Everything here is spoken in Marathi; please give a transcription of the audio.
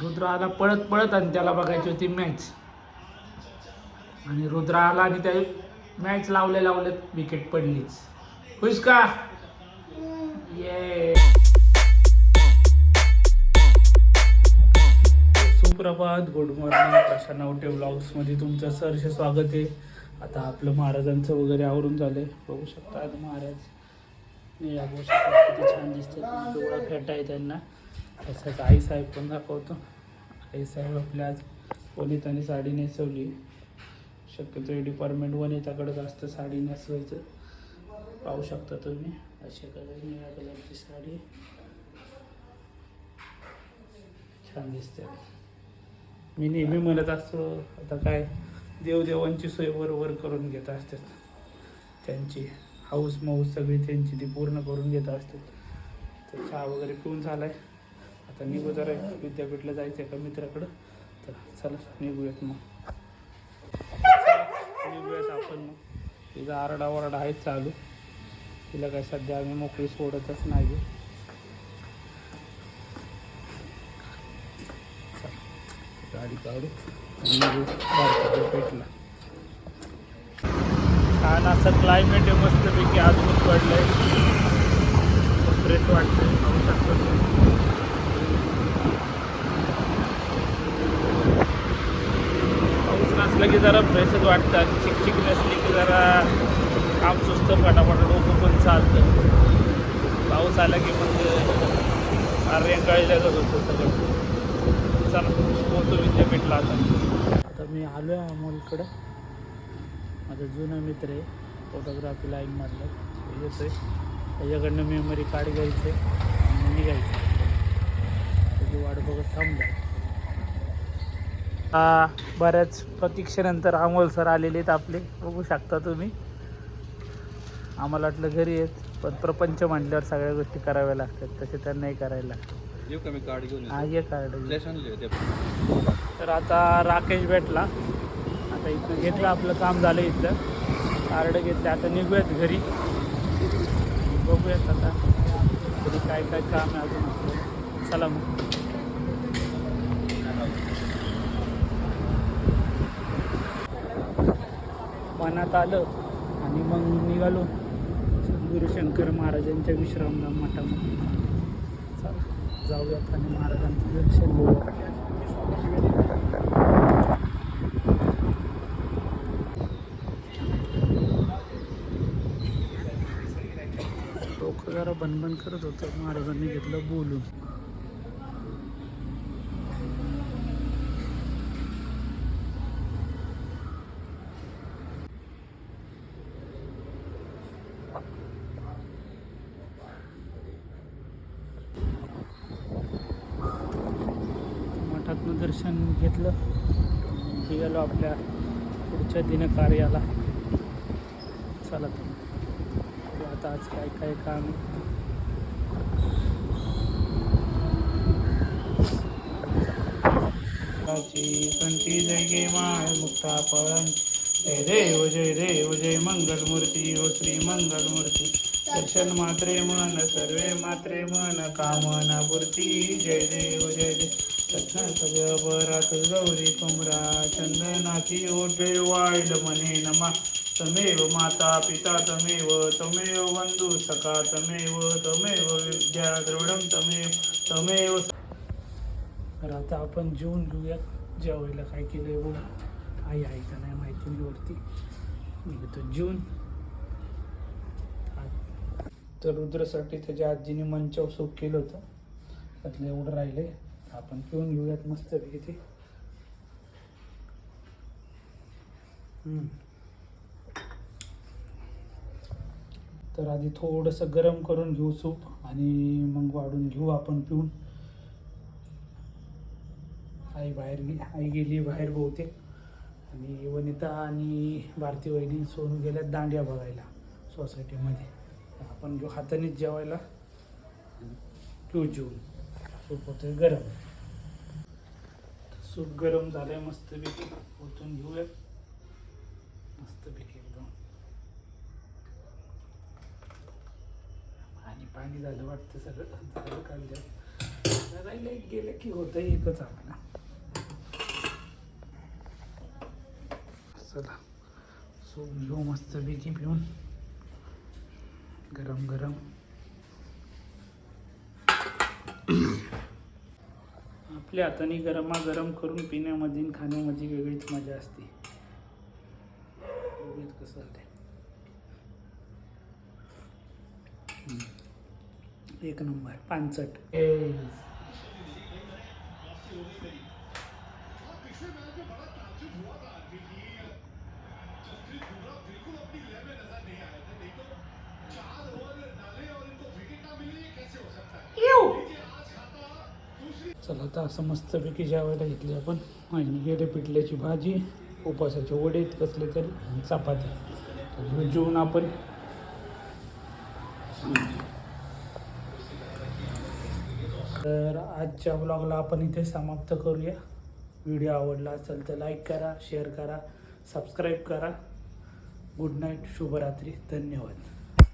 रुद्र आला पळत पळत आणि त्याला बघायची होती मॅच आणि रुद्र आला आणि त्या मॅच लावले लावले विकेट पडलीच. खुश का? ये सुप्रभात गुड मॉर्निंग कशा नवटे ब्लॉग्समध्ये तुमचं सहर्ष स्वागत आहे. आता आपलं महाराजांचं वगैरे आवरून झालंय. बघू शकता महाराज. निळ्या पोशाखात किती छान दिसतात. डोळा फेटाय आहे त्यांना. तसंच आईसाहेब पण दाखवतो. आईसाहेब आपल्या आज वनिताने साडी नेसवली. शक्यतो हे डिपार्टमेंट वनिताकडंच असतं साडी नेसवायचं. पाहू शकता तुम्ही. अशा कलर निळ्या कलरची साडी. छान दिसते. मी नेहमी म्हणत असतो आता काय देवदेवांची सोय बरोबर करून घेत असतात. त्यांची हाऊस माऊस सगळी त्यांची ती पूर्ण करून घेत असतात. तर चहा वगैरे पिऊन आहे आता निघू जरा विद्यापीठला जायचं आहे का मित्राकडं? तर चला निघूयात मग. निघूयात आपण मग. तिचा आरडा वरडा आहेच चालू. तिला काय सध्या आम्ही मोकळी सोडतच नाही गाडी काढू आणि निघू छान असं क्लायमेट आहे मस्तपैकी अजून पडलंय. फ्रेश वाटतंय असलं की जरा फ्रेशच वाटतं. आणि चिकचिक नसली की जरा काम सुस्त फटाफट डोकं पण चालतं. पाऊस आला की मग अरे कळल्याच होतं सगळं. चला पोहतो विद्यापीठला आता. आता मी आलो आहे अमोलकडं. माझा जुना मित्र आहे फोटोग्राफी लाईनमधलं येतो आहे त्याच्याकडनं मेमरी कार्ड घ्यायचं आहे आणि निघायचं त्याची वाट बघत थांबलं बऱ्याच प्रतीक्षेनंतर अमोल सर आलेले आहेत आपले. बघू शकता तुम्ही. आम्हाला वाटलं घरी आहेत पण प्रपंच म्हटल्यावर सगळ्या गोष्टी कराव्या लागतात. तसे त्यांनाही करायला हा ये कार्ड तर आता राकेश भेटला. आता इथं घेतलं आपलं काम झालं इथलं कार्ड घेतलं आता निघूयात घरी. बघूयात आता. घरी काय काय काम आहे अजून. चला मग. मनात आलं आणि मग निघालो. सद्गुरू शंकर महाराजांच्या विश्रामधाम मठामध्ये. चला जाऊयात आणि महाराजांचं दर्शन घेऊया जरा बनबन करत होतं. महाराजांनी घेतलं बोलून. दर्शन घेतलं. निघालो आपल्या पुढच्या दिनकार्याला. चला तर. आता आज काय काय काम. आहे. कंठी जय गे माय मुक्ता पळण जय देव जय देव जय मंगलमूर्ती ओ श्री मंगलमूर्ती. दर्शन मात्रे मन सर्वे मात्रे मन कामना पूर्ती. जय देव जय देव. रत्न गौरी कुमरा चंदनाची ओढे वाईल मने नमा तमेव माता पिता तमेव तमेव बंधू सखा तमेव तमेव विद्या द्रविडम तमेव तमेव तर आता आपण जेवून घेऊयात. जेवायला काय केलंय बघू. आई आहे का नाही माहिती नाही वरती. निघतो जेवून. तर रुद्रसाठी त्याच्या आजीने मंचाव सूप केलं होतं. त्यातलं एवढं राहिलंय. आपण पिऊन घेऊयात मस्त पैकी. ते तर आधी थोडंसं गरम करून घेऊ सूप आणि मग वाढून घेऊ आपण पिऊन. आई बाहेर गे आई गेली बाहेर बहुतेक. आणि वनिता आणि भारती वहिनी सोनू गेल्यात दांड्या बघायला सोसायटीमध्ये आपण घेऊ हातानेच जेवायला. घेऊ जेवून. सूप होतोय गरम. सूप गरम झालंय मस्तपैकी ओतून घेऊया. मस्तपैकी एकदम. आणि पाणी झालं वाटतं सगळं. झालं काढलं राहिलं एक गेलं की होतं एकच आम्हाला चला. सूप घेऊ मस्तपैकी पिऊन. गरम गरम. आपल्या हाताने गरमागरम करून पिण्यामध्ये आणि खाण्यामध्ये वेगळीच मजा असते. कसं आहे एक नंबर पांचट चला आता असं मस्तपैकी जेवायला घेतली आपण. आणि गेले पिठल्याची भाजी उपासाचे वडे कसले तरी आणि चपाती जेवून आपण. तर आजच्या ब्लॉगला आपण इथे समाप्त करूया. व्हिडिओ आवडला असेल तर लाईक करा शेअर करा सबस्क्राईब करा. गुड नाईट शुभरात्री. धन्यवाद.